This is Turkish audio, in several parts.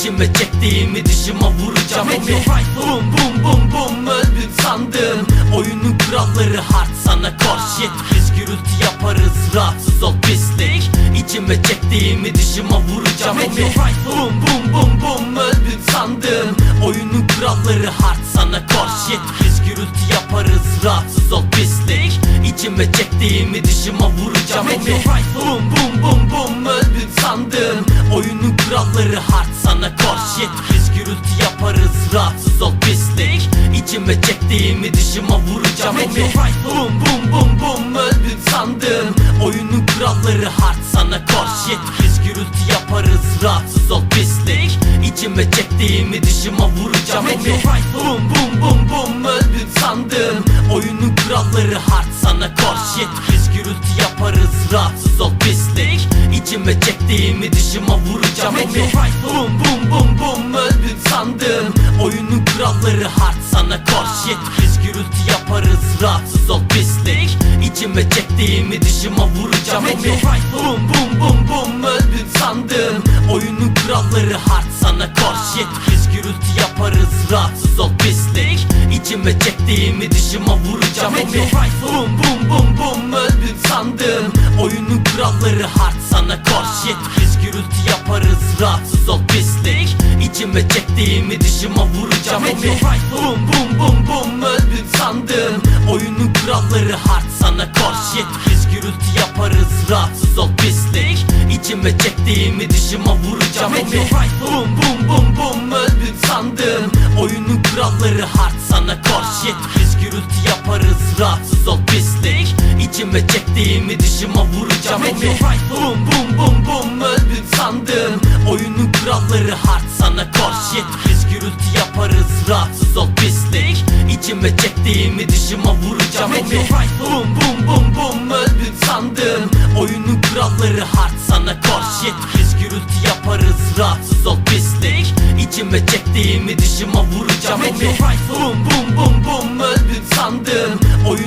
İçime çektiğimi dışıma vuracağım. Hadi Bum bum bum bum öldün sandım. Oyunun kuralları hard sana koş yet Biz gürültü yaparız rahatsız ol pislik. İçime çektiğimi dışıma vuracağım. Hadi Bum bum bum bum öldün sandım. Oyunun kuralları hard sana koş yet Biz gürültü yaparız rahatsız ol pislik. İçime çektiğimi dışıma vuracağım. Hadi Bum bum bum bum öldün sandım Oyunun kuralları hard sana koş yet. Biz gürültü yaparız rahatsız ol pislik. İçime çektiğimi dışıma vuracağım. Hadi Bum bum bum bum öldün sandım. Oyunun kuralları hard sana koş yet. Biz gürültü yaparız rahatsız ol pislik. İçime çektiğimi dışıma vuracağım. Hadi Bum bum bum bum öldün sandım. Oyunun kuralları hard sana koş yet. Biz İçime çektiğimi dışıma vuracağım. Hadi Bum bum bum bum öldün sandım. Oyunun kuralları hard sana koş yet Biz gürültü yaparız rahatsız ol pislik. İçime çektiğimi dışıma vuracağım. Hadi Bum bum bum bum öldün sandım. Oyunun kuralları hard sana koş yet Biz gürültü yaparız rahatsız ol pislik. İçime çektiğimi dışıma vuracağım. Hadi Bum bum bum bum öldün sandım Oyunun kuralları hard sana koş yet Biz gürültü yaparız rahatsız ol pislik. İçime çektiğimi dışıma vuracağım Hadi Bum bum bum bum öldün sandım. Oyunun kuralları hard sana koş yet Biz gürültü yaparız rahatsız ol pislik. İçime çektiğimi dışıma vuracağım Hadi Bum bum bum bum öldün sandım. Oyunun kuralları hard sana koş yet Biz gürültü yaparız rahatsız ol İçime çektiğimi dışıma vuracağım. Hadi Bum bum bum bum öldün sandım Oyunun kuralları hard sana koş yet Biz gürültü yaparız rahatsız ol pislik. İçime çektiğimi dışıma vuracağım. Hadi Bum bum bum bum öldün sandım Oyunun kuralları hard sana koş yet Biz gürültü yaparız rahatsız ol pislik. İçime çektiğimi dışıma vuracağım. Hadi Bum bum bum bum öldün sandım Oyunun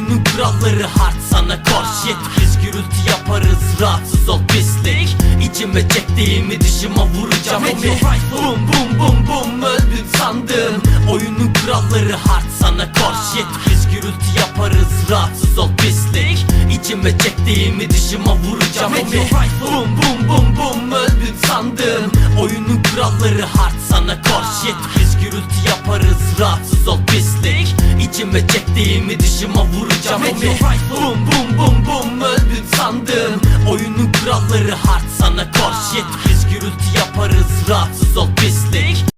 İçime çektiğimi dışıma vuracağım. Hadi Bum bum. bum bum öldün sandım. Oyunun kuralları hard sana koş yet Biz gürültü yaparız rahatsız ol pislik. İçime çektiğimi dışıma vuracağım. Hadi Bum bum. bum bum öldün sandım. Oyunun kuralları hard sana koş yet Biz gürültü yaparız rahatsız ol pislik. İçime çektiğimi dışıma vuracağım. Hadi Bum bum. bum bum öldün sandım. Oyunun kuralları hard sana koş yet Biz gürültü yaparız rahatsız ol pislik